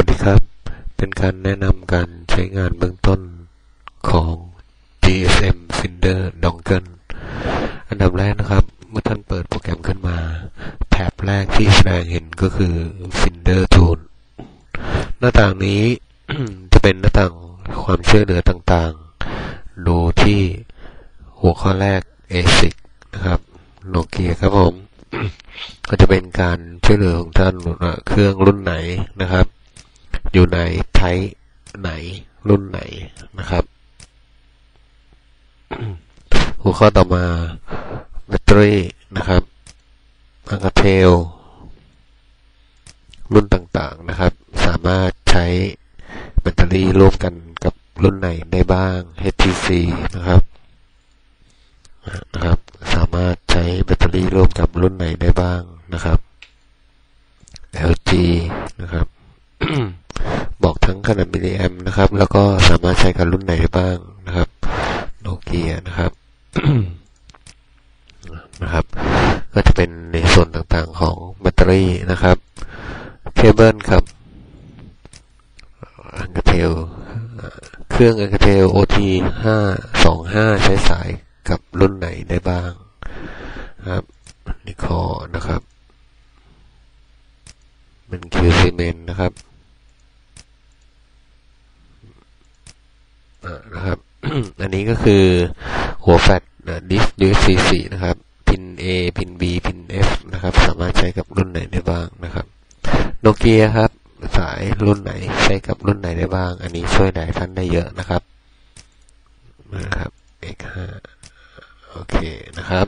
วัสดีครับ เป็นการแนะนำการใช้งานเบื้องต้นของ GSM Finder Dongle อันดับแรกนะครับ เมื่อท่านเปิดโปรแกรมขึ้นมา แถบแรกที่แสดงเห็นก็คือ Finder Tool หน้าต่างนี้ จะเป็นหน้าต่างความช่วยเหลือต่างๆ ดูที่หัวข้อแรก ASIC นะครับโนเกียครับผมก็จะเป็นการช่วยเหลือของท่านเครื่องรุ่นไหนนะครับ อยู่ในไทป์ไหนรุ่นไหนนะครับ หัวข้อต่อมาแบตเตอรี่นะครับอังกเทลรุ่นต่างๆนะครับ สามารถใช้แบตเตอรี่ร่วมกันกับรุ่นไหนได้บ้าง HTC นะครับ สามารถใช้แบตเตอรี่ร่วมกับรุ่นไหนได้บ้างนะครับ LG นะครับ บอกทั้งขนาดมิลลิแอมนะครับ แล้วก็สามารถใช้กับรุ่นไหนได้บ้างนะครับโนเกียนะครับ นะครับ ก็จะเป็นในส่วนต่างๆของแบตเตอรี่นะครับ เคเบิลครับอังกเทลเครื่องอังกเทล OT ห้าสองห้าใช้สายกับรุ่นไหนได้บ้างครับนิคอนะครับเป็นคิวซีเมนนะครับนะครับ อันนี้ก็คือหัวแฟลชดิสดิสซีสีนะครับ พิน A พิน B พิน F นะครับ สามารถใช้กับรุ่นไหนได้บ้างนะครับโนเกียครับสายรุ่นไหนใช้กับรุ่นไหนได้บ้าง อันนี้ช่วยหลายท่านได้เยอะนะครับนะครับ X5 โอเคนะครับ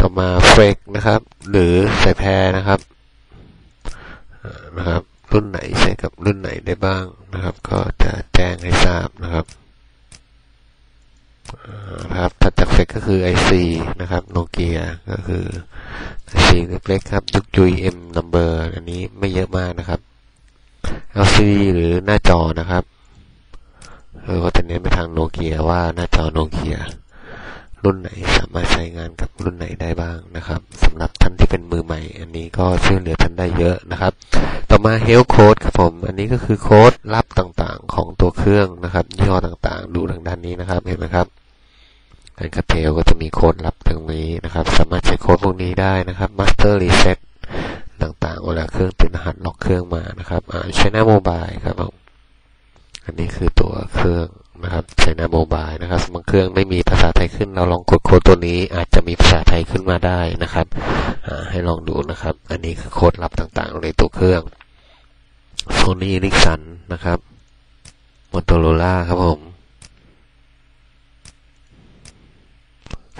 ต่อมาเฟรกนะครับ หรือสายแพรนะครับนะครับ รุ่นไหนใช้กับรุ่นไหนได้บ้างนะครับ ก็จะแจ้งให้ทราบนะครับ ครับถัดจากเฟกก็คือ IC นะครับโนเกียก็คือ IC เล็กๆครับยุกยุย M number อันนี้ไม่เยอะมากนะครับ LCD หรือหน้าจอนะครับเออก็จะเน้นไปทางโนเกียว่าหน้าจอโนเกียรุ่นไหนสามารถใช้งานกับรุ่นไหนได้บ้างนะครับสำหรับท่านที่เป็นมือใหม่ อันนี้ก็ช่วยเหลือท่านได้เยอะนะครับ ต่อมา Health Code ครับผม อันนี้ก็คือโค้ดลับต่างๆ ของตัวเครื่องนะครับยี่ห้อต่างๆ ดูทางด้านนี้นะครับเห็นไหมครับอันคาเทลก็จะมีโค้ดลับตรงนี้นะครับ สามารถใช้โค้ดพวกนี้ได้นะครับ Master Reset ต่างๆเวลาเครื่องติดรหัสล็อกเครื่องมานะครับอ่า China Mobile ครับผมอันนี้คือตัวเครื่อง นะครับ China Mobile นะครับบางเครื่องไม่มีภาษาไทยขึ้น เราลองกดโค้ดตัวนี้อาจจะมีภาษาไทยขึ้นมาได้นะครับให้ลองดูนะครับ อันนี้คือโค้ดลับต่างๆ ในตัวเครื่อง Sony Ericsson นะครับ Motorola ครับผม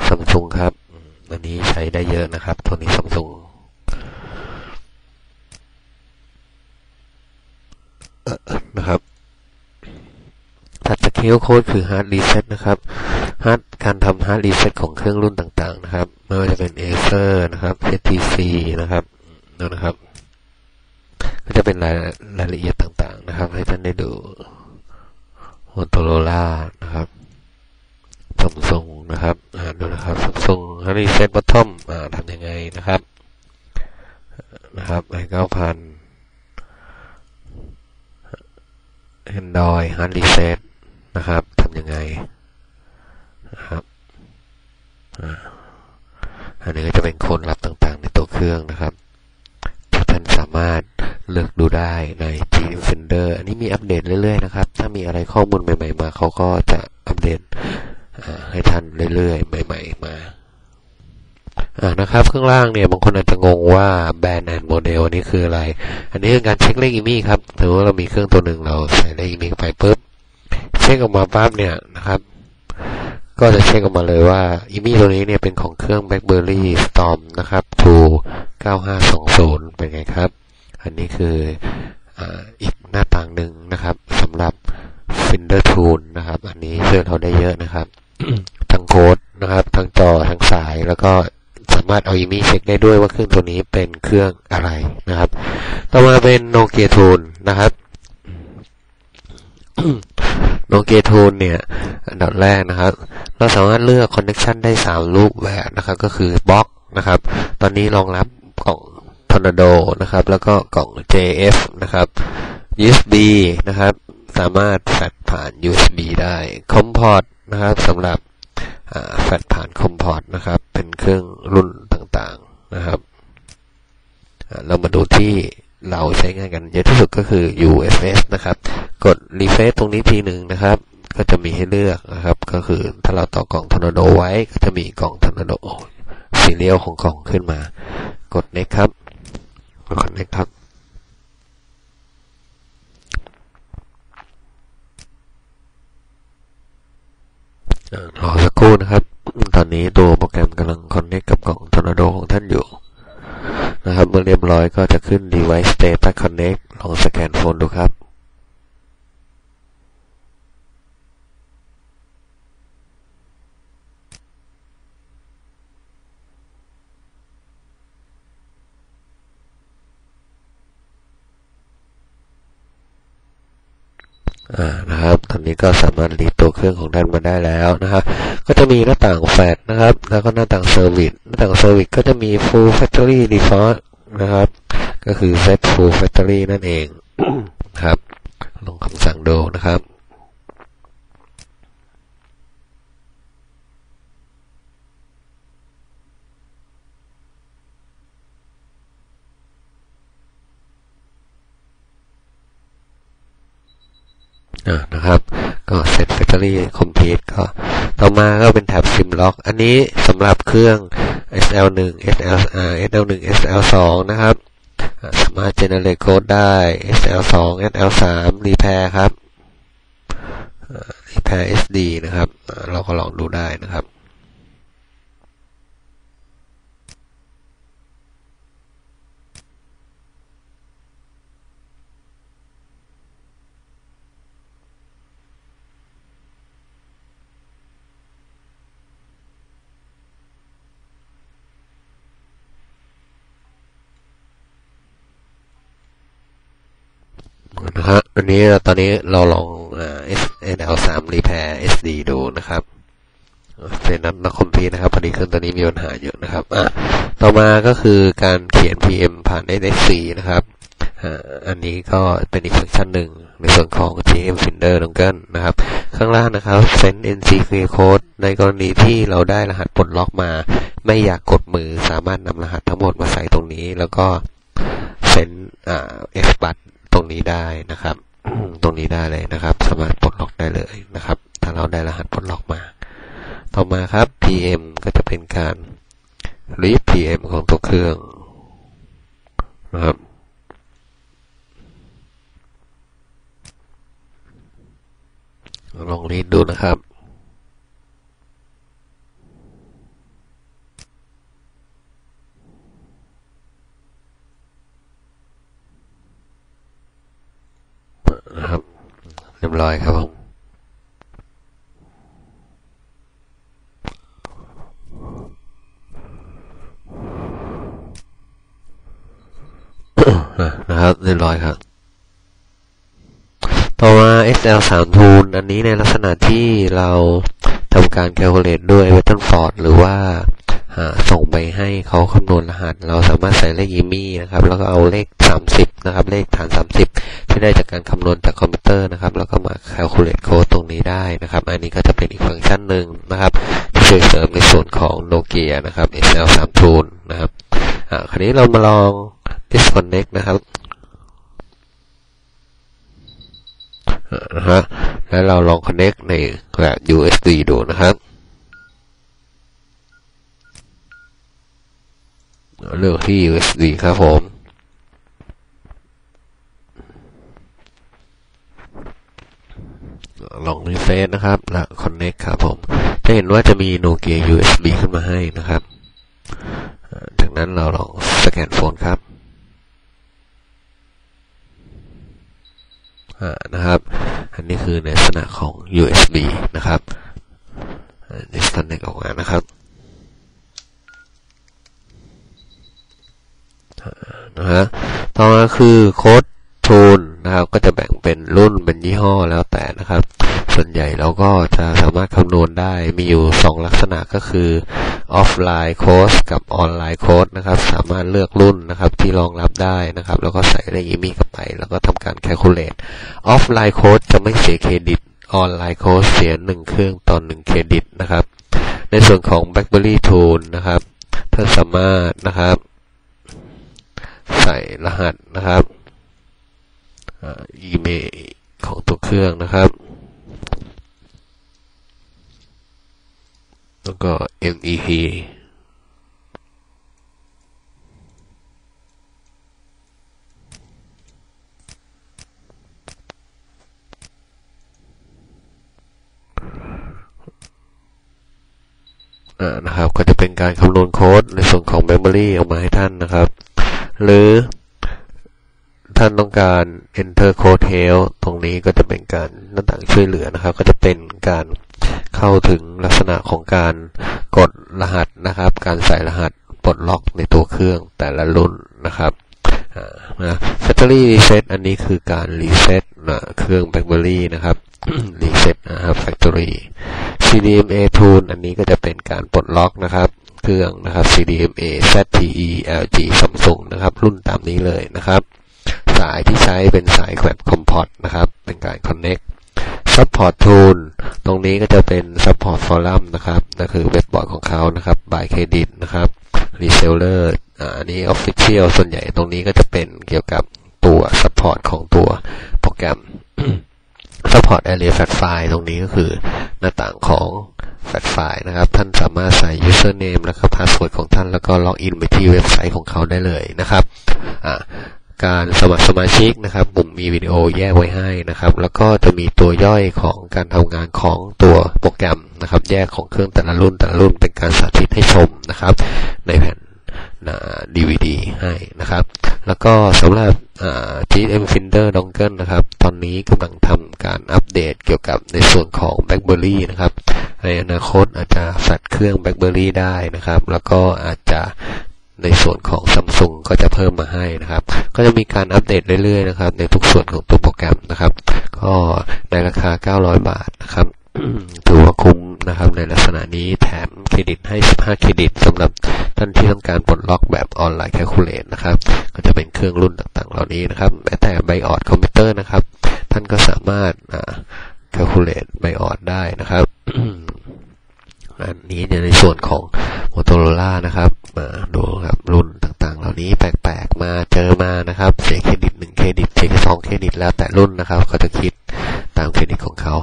Samsung ครับ อันนี้ใช้ได้เยอะนะครับ ตัวนี้ Samsung นะครับ ถัดจากเคลโค้ดคือฮาร์ดรีเซ็ตนะครับฮาร์ดการทำฮาร์ดรีเซ็ตของเครื่องรุ่นต่างๆ นะครับ ไม่ว่าจะเป็น Acer นะครับ HTC นะครับนั่นนะครับ ก็จะเป็นรายรายละเอียดต่างๆ นะครับ ให้ท่านได้ดู Motorola นะครับ Samsung นะครับ อ่าดูนะครับ Samsung Hard Reset Bottom อ่าทำยังไงนะครับ นะครับไอเก้าพัน Android Hard Reset นะครับทำยังไงนะครับอันนี้ก็จะเป็นโค้ดลับต่างๆ ในตัวเครื่องนะครับที่ท่านสามารถเลือกดูได้ใน G Defender อันนี้มีอัปเดตเรื่อยๆนะครับ ถ้ามีอะไรข้อมูลใหม่ ๆ มาเขาก็จะอัปเดตให้ท่านเรื่อยๆ ใหม่ ๆ มาอ่านะครับข้างล่างเนี่ยบางคนอาจจะงงว่าแบรนด์แอนด์โมเดลนี้คืออะไร อันนี้คือการเช็คเลขอีมี่ครับถือว่าเรามีเครื่องตัวหนึ่งเราใส่เลขอีมี่เข้าไปปุ๊บ ช็คออกมาปั๊บเนี่ยนะครับ ก็จะเช็คออกมาเลยว่าอีมี่ตัวนี้เนี่ยเป็นของเครื่อง BlackBerry Storm นะครับ2 9520 เป็นไงครับ อันนี้คืออีกหน้าต่างหนึ่งนะครับสำหรับ Finder Tool นะครับ อันนี้ช่วยเราได้เยอะนะครับ ทั้งโค้ดนะครับ ทั้งจอ ทั้งสาย แล้วก็สามารถเอาอีมี่เช็คได้ด้วยว่าเครื่องตัวนี้เป็นเครื่องอะไรนะครับ ต่อมาเป็นโนเกียทูนนะครับ โนเกียทูนเนี่ยอันดับแรกนะครับ เราสามารถเลือกคอนเน c t ชันได้3รูปแบบนะครับ ก็คือบล็อกนะครับ ตอนนี้รองรับของ Tornado นะครับ แล้วก็กล่อง JF นะครับ USB นะครับ สามารถแฟดผ่าน USB ได้ COM port นะครับสำหรับแฟดผ่าน COM port นะครับ เป็นเครื่องรุ่นต่างๆนะครับเรามาดูที่ เราใช้งานกันเยอะที่สุดก็คือ UFS นะครับ กด refresh ตรงนี้ทีหนึ่งนะครับ ก็จะมีให้เลือกนะครับ ก็คือถ้าเราต่อกล่อง Tornado ไว้ก็จะมีกล่อง Tornado สีเรียวของกล่องขึ้นมา กด next ครับ กด next ครับรอสักครู่นะครับ ตอนนี้ตัวโปรแกรมกำลังคอนเน c t กับกล่อง Tornado ของท่านอยู่ นะครับ เมื่อเรียบร้อยก็จะขึ้น device status connect ลองสแกนโฟนดูครับ อ่านะครับ ตอนนี้ก็สามารถรีตัวเครื่องของท่านมาได้แล้วนะครับ ก็จะมีหน้าต่างแฟลชนะครับ แล้วก็หน้าต่างเซอร์วิส หน้าต่างเซอร์วิสก็จะมี full factory default นะครับ ก็คือ set full factory นั่นเองครับ ลงคำสั่งดูนะครับ อ่านะครับ ก็ รี่คอมพลีทก็ ต่อมาก็เป็นแท็บซิมล็อก อันนี้สำหรับเครื่อง SL1 SL SL1 SL2 นะครับ สามารถ generate code ได้ SL2 SL3 repair ครับ repair SD นะครับ เราก็ลองดูได้นะครับ นะฮะอันนี้ตอนนี้เราลอง SL3 repair SD ดูนะครับเป็นนักนักคอมพิวนะครับพอดีเครื่องตัวนี้มีปัญหาเยอะนะครับอะต่อมาก็คือการเขียน PM ผ่าน SSC นะครับอ่าอันนี้ก็เป็นอีกฟังก์ชันหนึ่งในส่วนของ GM Finder ตรงกันนะครับ ข้างล่างนะครับ send NC clear code ในกรณีที่เราได้รหัสปลดล็อกมา ไม่อยากกดมือสามารถนำรหัสทั้งหมดมาใส่ตรงนี้ แล้วก็เซ็นอ่า X บัตตรงนี้ได้นะครับ ตรงนี้ได้เลยนะครับ สามารถปลดล็อกได้เลยนะครับ ถ้าเราได้รหัสปลดล็อกมา ต่อมาครับ PM ก็จะเป็นการรีบ PM ของตัวเครื่องนะครับลองรีดดูนะครับ เรียบร้อยครับผมนะครับเรียบร้อยครับ ต่อมา XL3 Tool อันนี้ในลักษณะที่เราทำการ calculate ด้วย w e t t o n f o r d หรือว่าส่งไปให้เขาคำนวณรหัส เราสามารถใส่เลขยิมี่นะครับ แล้วก็เอาเลข 30 นะครับ เลขฐาน 30 ที่ได้จากการคำนวณจากคอมพิวเตอร์นะครับ แล้วก็มา calculate code ตรงนี้ได้นะครับ อันนี้ก็จะเป็นอีกฟังก์ชันหนึ่งนะครับที่ช่วยเสริมในส่วนของ Nokia นะครับ XL3 Tool นะครับอ่าคราวนี้เรามาลอง disconnect นะครับนะฮะแล้วเราลอง connect ในแบบ USB ดูนะครับเลือกที่ USB ครับผม ลองรีเฟซนะครับ แล้ว connect ครับผม จะเห็นว่าจะมี Nokia USB ขึ้นมาให้นะครับจากนั้นเราลองสแกนโฟนครับนะครับ อันนี้คือในลักษณะของ USB นะครับ disconnect ออกมานะครับนะฮะต่อมาคือโค้ด ก็จะแบ่งเป็นรุ่นเป็นยี่ห้อแล้วแต่นะครับ ส่วนใหญ่เราก็จะสามารถคำนวณได้มีอยู่ 2 ลักษณะก็คือออฟไลน์โค้ดกับออนไลน์โค้ดนะครับ สามารถเลือกรุ่นนะครับที่รองรับได้นะครับ แล้วก็ใส่ในอีมีเข้าไป แล้วก็ทำการแคลคูลเลตออฟไลน์โค้ดจะไม่เสียเครดิตออนไลน์โค้ดเสีย1เครื่องต่อ1เครดิตนะครับ ในส่วนของ BlackBerry Tool นะครับท่านสามารถนะครับ ใส่รหัสนะครับ อีเมลของตัวเครื่องนะครับ แล้วก็ MEP นะครับก็จะเป็นการคำนวณโค้ดในส่วนของ Memory ออกมาให้ท่านนะครับ หรือ ท่านต้องการ enter code help ตรงนี้ก็จะเป็นการหน้าต่างช่วยเหลือนะครับ ก็จะเป็นการเข้าถึงลักษณะของการกดรหัสนะครับ การใส่รหัสปลดล็อกในตัวเครื่องแต่ละรุ่นนะครับนะ factory reset อันนี้คือการ reset นะเครื่อง BlackBerry นะครับ reset นะครับ factory CDMA tool อันนี้ก็จะเป็นการปลดล็อกนะครับ เครื่องนะครับ CDMA ZTE LG Samsung นะครับ รุ่นตามนี้เลยนะครับ สายที่ใช้เป็นสายแบบคอมพอร์ตนะครับ เป็นการ connect support tool ตรงนี้ก็จะเป็น support forum นะครับนั่นคือเว็บบอร์ดของเขานะครับ buy credit นะครับ reseller อันนี้ official ส่วนใหญ่ตรงนี้ก็จะเป็นเกี่ยวกับตัว support ของตัวโปรแกรม support area fat file ตรงนี้ก็คือหน้าต่างของ fat file นะครับ ท่านสามารถใส่ username แล้วก็ password ของท่านแล้วก็ล็อกอินไปที่เว็บไซต์ของเขาได้เลยนะครับ การสมัครสมาชิกนะครับผมมีวิดีโอแยกไว้ให้นะครับ แล้วก็จะมีตัวย่อยของการทำงานของตัวโปรแกรมนะครับ แยกของเครื่องแต่ละรุ่นแต่ละรุ่นเป็นการสาธิตให้ชมนะครับ ในแผ่นดีวีดีให้นะครับ แล้วก็สำหรับ GM Finder Dongle นะครับ ตอนนี้กำลังทำการอัปเดตเกี่ยวกับในส่วนของ BlackBerry นะครับ ในอนาคตอาจจะแฟลชเครื่อง BlackBerry ได้นะครับ แล้วก็อาจจะ ในส่วนของซัมซุงก็จะเพิ่มมาให้นะครับ ก็จะมีการอัปเดตเรื่อยๆนะครับ ในทุกส่วนของตัวโปรแกรมนะครับ ก็ในราคา 900 บาทนะครับถือว่าคุ้มนะครับในลักษณะนี้แถมเครดิตให้ 15 เครดิตสำหรับท่านที่ต้องการปลดล็อกแบบออนไลน์แคลคูลเลตนะครับ ก็จะเป็นเครื่องรุ่นต่างๆ เหล่านี้นะครับแม้แต่ไบออดคอมพิวเตอร์นะครับ ท่านก็สามารถแคลคูลเลตไบออดได้นะครับอันนี้ในส่วนของ Motorola นะครับ มาดูครับรุ่นต่างๆ เหล่านี้แปลกๆมาเจอมานะครับเสียเครดิต1เครดิตเสียสองเครดิตแล้วแต่รุ่นนะครับเขาจะคิดตามเครดิตของเขา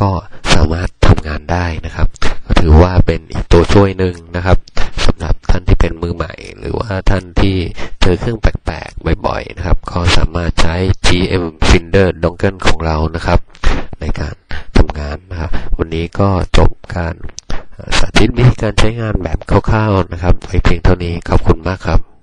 ก็สามารถทำงานได้นะครับ ก็ถือว่าเป็นอีกตัวช่วยหนึ่งนะครับสำหรับท่านที่เป็นมือใหม่ หรือว่าท่านที่เจอเครื่องแปลกๆบ่อยๆนะครับ ก็สามารถใช้ GM Finder Dongle ของเรานะครับ ในการทำงานนะครับ วันนี้ก็จบการ สาธิตวิธีการใช้งานแบบคร่าวๆนะครับไว้เพียงเท่านี้ขอบคุณมากครับ